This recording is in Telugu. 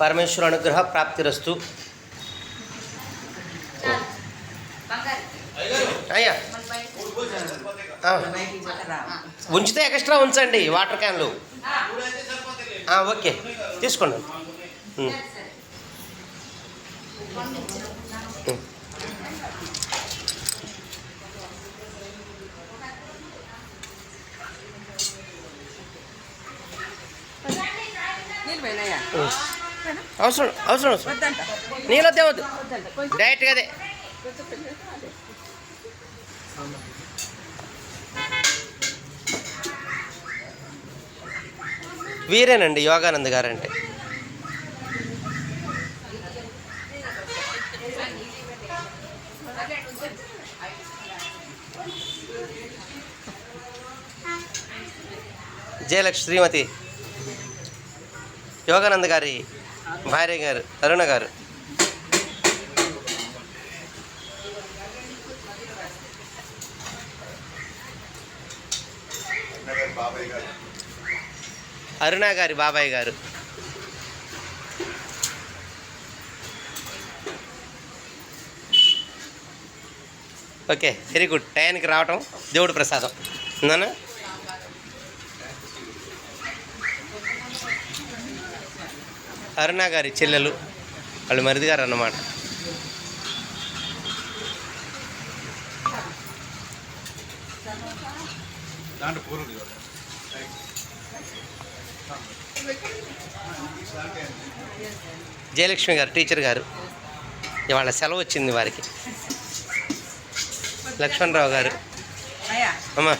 పరమేశ్వర అనుగ్రహ ప్రాప్తిరస్తు. అయ్యా. ఉంచితే ఎక్స్ట్రా ఉంచండి వాటర్ క్యాన్లు. ఓకే. తీసుకోండి. నీళ్ళు పోయినాయా? ఉం. అవసరం అవసరం నీళ్ళ డైరెక్ట్గా కొంచెం కొంచెం అదే. వీరేనండి యోగానంద్ గారంటే. జయలక్ష్మి శ్రీమతి. యోగానంద్ గారి భార్య గారు అరుణ గారు. అరుణ గారి బాబాయ్ గారు. Okay very good. టయానికి రావటం దేవుడు ప్రసాదం. నాన్న? అరుణ గారి చెల్లెలు వాళ్ళు మరిది గారు అన్నమాట జయలక్ష్మి గారు టీచర్ గారు. ఇవాళ సెలవు వచ్చింది వారికి. లక్ష్మణరావు గారు. అమ్మా.